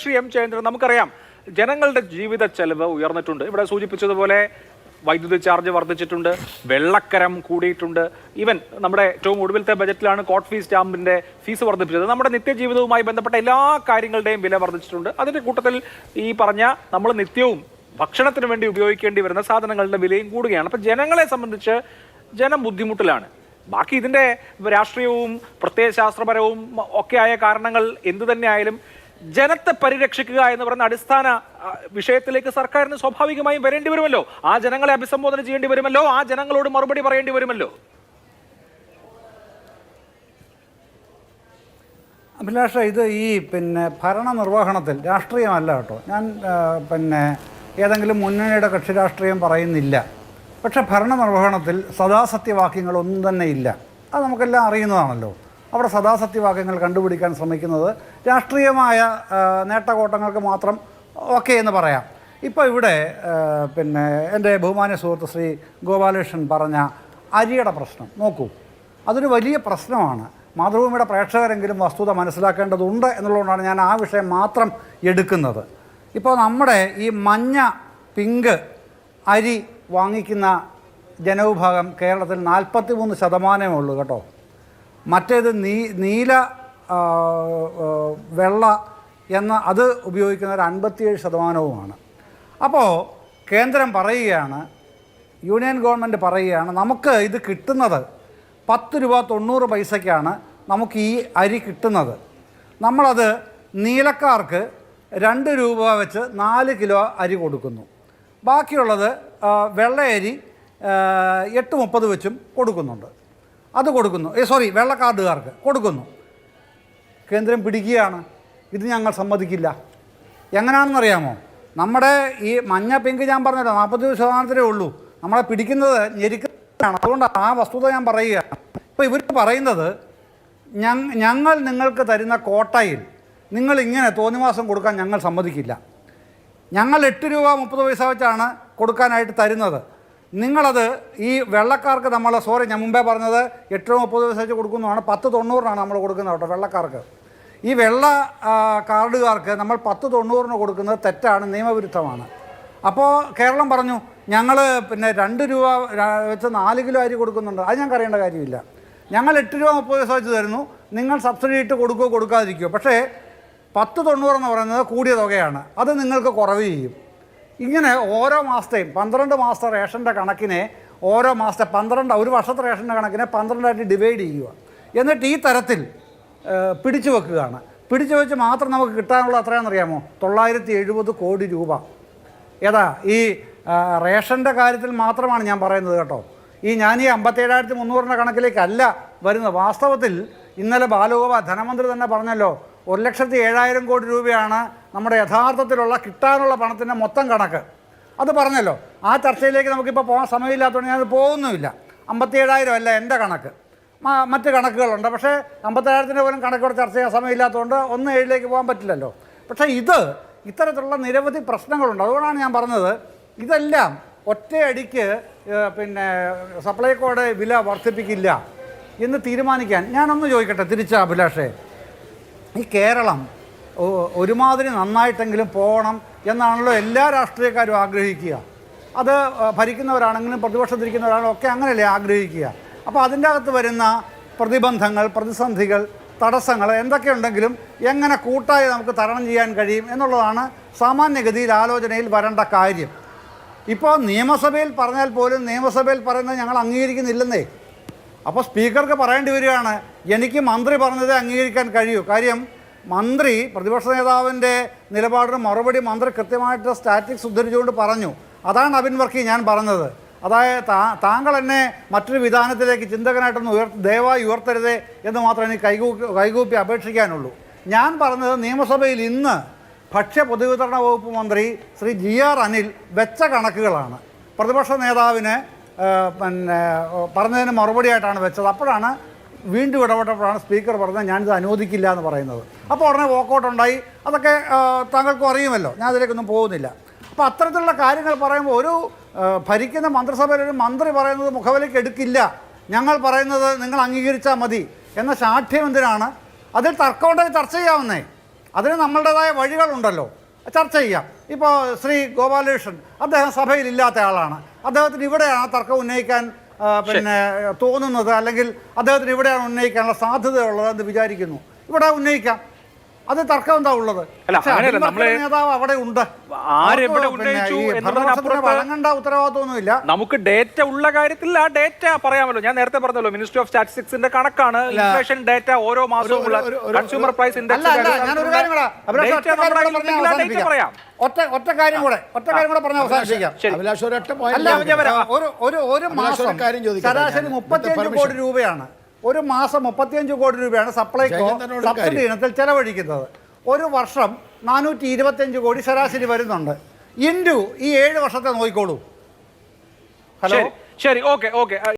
Shri M ചേന്ദ്രൻ നമുക്കറിയാം ജനങ്ങളുടെ ജീവിത ചെലവ് ഉയർന്നിട്ടുണ്ട്. ഇവിടെ സൂചിപ്പിച്ചതുപോലെ വൈദ്യുതി ചാർജ് വർദ്ധിച്ചിട്ടുണ്ട് വെള്ളക്കരം കൂടിയിട്ടുണ്ട്. ഈവൻ നമ്മുടെ ഏറ്റവും ഒടുവിലത്തെ ബജറ്റിലാണ് കോട്ട് ഫീസ് സ്റ്റാമ്പിന്റെ ഫീസ് വർദ്ധിപ്പിച്ചത്. നമ്മുടെ നിത്യജീവിതവുമായി ബന്ധപ്പെട്ട എല്ലാ കാര്യങ്ങളുടെയും വില വർദ്ധിച്ചിട്ടുണ്ട്. അതിന്റെ കൂട്ടത്തിൽ ഈ പറഞ്ഞ നമ്മൾ നിത്യവും ഭക്ഷണത്തിന് വേണ്ടി ഉപയോഗിക്കേണ്ടി വരുന്ന സാധനങ്ങളുടെ വിലയും കൂടുകയാണ്. അപ്പൊ ജനങ്ങളെ സംബന്ധിച്ച് ജനം ബുദ്ധിമുട്ടിലാണ്. ബാക്കി ഇതിന്റെ രാഷ്ട്രീയവും പ്രത്യയശാസ്ത്രപരവും ആയ കാരണങ്ങൾ എന്തു തന്നെ ആയാലും ജനത്തെ പരിരക്ഷിക്കുക എന്ന് പറയുന്ന അടിസ്ഥാന വിഷയത്തിലേക്ക് സർക്കാരിന് സ്വാഭാവികമായും വരേണ്ടി വരുമല്ലോ? ആ ജനങ്ങളെ അഭിസംബോധന ചെയ്യേണ്ടി വരുമല്ലോ? ആ ജനങ്ങളോട് മറുപടി പറയേണ്ടി വരുമല്ലോ? അഭിലാഷ ഇത് ഈ പിന്നെ ഭരണനിർവഹണത്തിൽ രാഷ്ട്രീയമല്ല കേട്ടോ. ഞാൻ പിന്നെ ഏതെങ്കിലും മുന്നണിയുടെ കക്ഷി രാഷ്ട്രീയം പറയുന്നില്ല. പക്ഷെ ഭരണനിർവഹണത്തിൽ സദാസത്യവാക്യങ്ങളൊന്നും തന്നെ ഇല്ല. അത് നമുക്കെല്ലാം അറിയുന്നതാണല്ലോ. അവിടെ സദാസത്യവാക്യങ്ങൾ കണ്ടുപിടിക്കാൻ ശ്രമിക്കുന്നത് രാഷ്ട്രീയമായ നേട്ടകോട്ടങ്ങൾക്ക് മാത്രം ഓക്കെ എന്ന് പറയാം. ഇപ്പോൾ ഇവിടെ പിന്നെ എന്റെ ബഹുമാന്യ സുഹൃത്ത് ശ്രീ ഗോപാലകൃഷ്ണൻ പറഞ്ഞ അരിയുടെ പ്രശ്നം നോക്കൂ. അതൊരു വലിയ പ്രശ്നമാണ്. മാതൃഭൂമിയുടെ പ്രേക്ഷകരെങ്കിലും വസ്തുത മനസ്സിലാക്കേണ്ടതുണ്ട് എന്നുള്ളതുകൊണ്ടാണ് ഞാൻ ആ വിഷയം മാത്രം എടുക്കുന്നത്. ഇപ്പോൾ നമ്മുടെ ഈ മഞ്ഞ പിങ്ക് അരി വാങ്ങിക്കുന്ന ജനവിഭാഗം കേരളത്തിൽ നാൽപ്പത്തി മൂന്ന് ശതമാനമേ ഉള്ളൂ കേട്ടോ. മറ്റേത് നീ നീല വെള്ള എന്ന അത് ഉപയോഗിക്കുന്ന ഒരു അൻപത്തിയേഴ് ശതമാനവുമാണ്. അപ്പോൾ കേന്ദ്രം പറയുകയാണ് യൂണിയൻ ഗവൺമെന്റ് പറയുകയാണ് നമുക്ക് ഇത് കിട്ടുന്നത് പത്ത് രൂപ തൊണ്ണൂറ് പൈസയ്ക്കാണ് നമുക്ക് ഈ അരി കിട്ടുന്നത്. നമ്മളത് നീലക്കാർക്ക് രണ്ട് രൂപ വെച്ച് നാല് കിലോ അരി കൊടുക്കുന്നു. ബാക്കിയുള്ളത് വെള്ളയരി എട്ട് മുപ്പത് വെച്ചും കൊടുക്കുന്നുണ്ട്. അത് കൊടുക്കുന്നു. ഏ സോറി വെള്ളക്കാർഡുകാർക്ക് കൊടുക്കുന്നു. കേന്ദ്രം പിടിക്കുകയാണ്. ഇത് ഞങ്ങൾ സമ്മതിക്കില്ല. എങ്ങനെയാണെന്നറിയാമോ നമ്മുടെ ഈ മഞ്ഞ പിങ്ക് ഞാൻ പറഞ്ഞല്ലോ നാൽപ്പത്തി ശതമാനത്തിലേ ഉള്ളൂ. നമ്മളെ പിടിക്കുന്നത് ഞെരുക്കാണ് അതുകൊണ്ട് ആ വസ്തുത ഞാൻ പറയുകയാണ്. ഇപ്പോൾ ഇവർ പറയുന്നത് ഞങ് ഞങ്ങൾ നിങ്ങൾക്ക് തരുന്ന കോട്ടയിൽ നിങ്ങൾ ഇങ്ങനെ തോന്നിവാസം കൊടുക്കാൻ ഞങ്ങൾ സമ്മതിക്കില്ല. ഞങ്ങൾ എട്ട് രൂപ മുപ്പത് പൈസ വെച്ചാണ് കൊടുക്കാനായിട്ട് തരുന്നത്. നിങ്ങളത് ഈ വെള്ളക്കാർക്ക് നമ്മൾ സോറി ഞാൻ മുമ്പേ പറഞ്ഞത് എട്ട് മുപ്പത് ദിവസം വെച്ച് കൊടുക്കുന്നതാണ്. പത്ത് തൊണ്ണൂറിനാണ് നമ്മൾ കൊടുക്കുന്നത് കേട്ടോ വെള്ളക്കാർക്ക്. ഈ വെള്ള കാർഡുകാർക്ക് നമ്മൾ പത്ത് തൊണ്ണൂറിന് കൊടുക്കുന്നത് തെറ്റാണ് നിയമവിരുദ്ധമാണ്. അപ്പോൾ കേരളം പറഞ്ഞു ഞങ്ങൾ പിന്നെ രണ്ട് രൂപ വെച്ച് നാല് കിലോ അരി കൊടുക്കുന്നുണ്ട്. അത് ഞങ്ങൾക്ക് അറിയേണ്ട കാര്യമില്ല. ഞങ്ങൾ എട്ട് രൂപ മുപ്പത് പൈസ വെച്ച് തരുന്നു. നിങ്ങൾ സബ്സിഡി ഇട്ട് കൊടുക്കുകയോ കൊടുക്കാതിരിക്കുകയോ പക്ഷേ പത്ത് തൊണ്ണൂറെന്ന് പറയുന്നത് കൂടിയ തുകയാണ്. അത് നിങ്ങൾക്ക് കുറവ് ചെയ്യും. ഇങ്ങനെ ഓരോ മാസത്തെയും പന്ത്രണ്ട് മാസത്തെ റേഷന്റെ കണക്കിനെ ഓരോ മാസത്തെ പന്ത്രണ്ട് ഒരു വർഷത്തെ റേഷന്റെ കണക്കിനെ പന്ത്രണ്ടായിട്ട് ഡിവൈഡ് ചെയ്യുക. എന്നിട്ട് ഈ തരത്തിൽ പിടിച്ചു വെക്കുകയാണ്. പിടിച്ചു വെച്ച് മാത്രം നമുക്ക് കിട്ടാനുള്ള എത്രയാണെന്നറിയാമോ? തൊള്ളായിരത്തി എഴുപത് കോടി രൂപ. ഏതാ ഈ റേഷന്റെ കാര്യത്തിൽ മാത്രമാണ് ഞാൻ പറയുന്നത് കേട്ടോ. ഈ ഞാൻ ഈ അമ്പത്തേഴായിരത്തി മുന്നൂറിന്റെ കണക്കിലേക്കല്ല വരുന്നത്. വാസ്തവത്തിൽ ഇന്നലെ ബാലഗോപാൽ ധനമന്ത്രി തന്നെ പറഞ്ഞല്ലോ ഒരു ലക്ഷത്തി ഏഴായിരം കോടി രൂപയാണ് നമ്മുടെ യഥാർത്ഥത്തിലുള്ള കിട്ടാനുള്ള പണത്തിന്റെ മൊത്തം കണക്ക്. അത് പറഞ്ഞല്ലോ. ആ ചർച്ചയിലേക്ക് നമുക്കിപ്പോൾ പോകാൻ സമയമില്ലാത്തതുകൊണ്ട് ഞാനത് പോകുന്നുമില്ല. അമ്പത്തിയേഴായിരം അല്ല എന്റെ കണക്ക്. മറ്റ് കണക്കുകളുണ്ട്. പക്ഷേ അമ്പത്തേഴായിരത്തിന്റെ പോലും കണക്കോടെ ചർച്ച ചെയ്യാൻ സമയമില്ലാത്തതുകൊണ്ട് ഒന്ന് ഏഴിലേക്ക് പോകാൻ പറ്റില്ലല്ലോ. പക്ഷേ ഇത് ഇത്തരത്തിലുള്ള നിരവധി പ്രശ്നങ്ങളുണ്ട്. അതുകൊണ്ടാണ് ഞാൻ പറഞ്ഞത് ഇതെല്ലാം ഒറ്റയടിക്ക് പിന്നെ സപ്ലൈകോയുടെ വില വർദ്ധിപ്പിക്കില്ല എന്ന് തീരുമാനിക്കാൻ. ഞാനൊന്ന് ചോദിക്കട്ടെ തിരിച്ച അഭിലാഷേ. ഈ കേരളം ഒരുമാതിരി നന്നായിട്ടെങ്കിലും പോകണം എന്നാണല്ലോ എല്ലാ രാഷ്ട്രീയക്കാരും ആഗ്രഹിക്കുക. അത് ഭരിക്കുന്നവരാണെങ്കിലും പ്രതിപക്ഷത്തിരിക്കുന്നവരാണെങ്കിലും ഒക്കെ അങ്ങനെയല്ലേ ആഗ്രഹിക്കുക. അപ്പോൾ അതിന്റെ അകത്ത് വരുന്ന പ്രതിബന്ധങ്ങൾ പ്രതിസന്ധികൾ തടസ്സങ്ങൾ എന്തൊക്കെയുണ്ടെങ്കിലും എങ്ങനെ കൂട്ടായി നമുക്ക് തരണം ചെയ്യാൻ കഴിയും എന്നുള്ളതാണ് സാമാന്യഗതിയിൽ ആലോചനയിൽ വരേണ്ട കാര്യം. ഇപ്പോൾ നിയമസഭയിൽ പറഞ്ഞാൽ പോലും നിയമസഭയിൽ പറയുന്നത് ഞങ്ങൾ അംഗീകരിക്കുന്നില്ലെന്നേ. അപ്പോൾ സ്പീക്കർക്ക് പറയേണ്ടി വരികയാണ് എനിക്ക് മന്ത്രി പറഞ്ഞത് അംഗീകരിക്കാൻ കഴിയൂ. കാര്യം മന്ത്രി പ്രതിപക്ഷ നേതാവിന്റെ നിലപാടിന് മറുപടി മന്ത്രി കൃത്യമായിട്ട് സ്റ്റാറ്റിക്സ് ഉദ്ധരിച്ചുകൊണ്ട് പറഞ്ഞു. അതാണ് അബിൻ വർക്കി ഞാൻ പറഞ്ഞത്. അതായത് താ താങ്കൾ എന്നെ മറ്റൊരു വിധാനത്തിലേക്ക് ചിന്തകനായിട്ടൊന്ന് ഉയർ ദയവായി ഉയർത്തരുതേ എന്ന് മാത്രമേ എനിക്ക് കൈകൂപ്പി കൈകൂപ്പി അപേക്ഷിക്കാനുള്ളൂ. ഞാൻ പറഞ്ഞത് നിയമസഭയിൽ ഇന്ന് ഭക്ഷ്യ പൊതുവിതരണ വകുപ്പ് മന്ത്രി ശ്രീ ജി ആർ അനിൽ വെച്ച കണക്കുകളാണ്. പ്രതിപക്ഷ നേതാവിന് പിന്നെ പറഞ്ഞതിന് മറുപടിയായിട്ടാണ് വെച്ചത്. അപ്പോഴാണ് വീണ്ടും ഇടപെട്ടപ്പോഴാണ് സ്പീക്കർ പറഞ്ഞത് ഞാനിത് അനുവദിക്കില്ല എന്ന് പറയുന്നത്. അപ്പോൾ ഉടനെ വോക്കൗട്ട് ഉണ്ടായി അതൊക്കെ താങ്കൾക്കും അറിയുമല്ലോ. ഞാൻ അതിലേക്കൊന്നും പോകുന്നില്ല. അപ്പോൾ അത്തരത്തിലുള്ള കാര്യങ്ങൾ പറയുമ്പോൾ ഒരു ഭരിക്കുന്ന മന്ത്രിസഭയിൽ ഒരു മന്ത്രി പറയുന്നത് മുഖവിലേക്ക് എടുക്കില്ല. ഞങ്ങൾ പറയുന്നത് നിങ്ങൾ അംഗീകരിച്ചാൽ മതി എന്ന ശാഠ്യം എന്തിനാണ്? അതിൽ തർക്കമുണ്ടെങ്കിൽ ചർച്ച ചെയ്യാവുന്നേ. അതിന് നമ്മളുടേതായ വഴികളുണ്ടല്ലോ. ചർച്ച ചെയ്യാം. ഇപ്പോൾ ശ്രീ ഗോപാലകൃഷ്ണൻ അദ്ദേഹം സഭയിൽ ഇല്ലാത്ത ആളാണ്. അദ്ദേഹത്തിന് ഇവിടെയാണ് തർക്കം ഉന്നയിക്കാൻ പിന്നെ തോന്നുന്നത് അല്ലെങ്കിൽ അദ്ദേഹത്തിന് ഇവിടെയാണ് ഉന്നയിക്കാനുള്ള സാധ്യതയുള്ളത് എന്ന് വിചാരിക്കുന്നു. ഇവിടെ ഉന്നയിക്കാം. അത് തർക്കം എന്താ ഉള്ളത്? നേതാവ് അവിടെ ഉണ്ട്. വഴങ്ങേണ്ട ഉത്തരവാദിത്വമൊന്നുമില്ല. നമുക്ക് ഡേറ്റ ഉള്ള കാര്യത്തിൽ ആ ഡേറ്റ പറയാമല്ലോ. ഞാൻ നേരത്തെ പറഞ്ഞല്ലോ മിനിസ്ട്രി ഓഫ് സ്റ്റാറ്റിസ്റ്റിക്സിന്റെ കണക്കാണ് ഇൻഫ്ലേഷൻ ഡേറ്റ ഓരോ മാസവും ഉള്ള കൺസ്യൂമർ പ്രൈസ് ഇൻഡെക്സ്. പറയാം. ഒറ്റ ഒറ്റ കാര്യം കൂടെ ഒറ്റ കാര്യം കൂടെ പറഞ്ഞ അവസാനിപ്പിക്കാം. ഒരു ഒരു മാസം? ശരാശരി മുപ്പത്തിയഞ്ച് കോടി രൂപയാണ്. ഒരു മാസം മുപ്പത്തിയഞ്ച് കോടി രൂപയാണ് സപ്ലൈകോ സബ്സിഡി ഇനത്തിൽ ചെലവഴിക്കുന്നത്. ഒരു വർഷം നാനൂറ്റി ഇരുപത്തിയഞ്ച് കോടി ശരാശരി വരുന്നുണ്ട്. ഇൻഡു ഈ ഏഴ് വർഷത്തെ നോക്കിക്കോളൂ. ഹലോ? ശരി ശരി ഓക്കെ ഓക്കെ.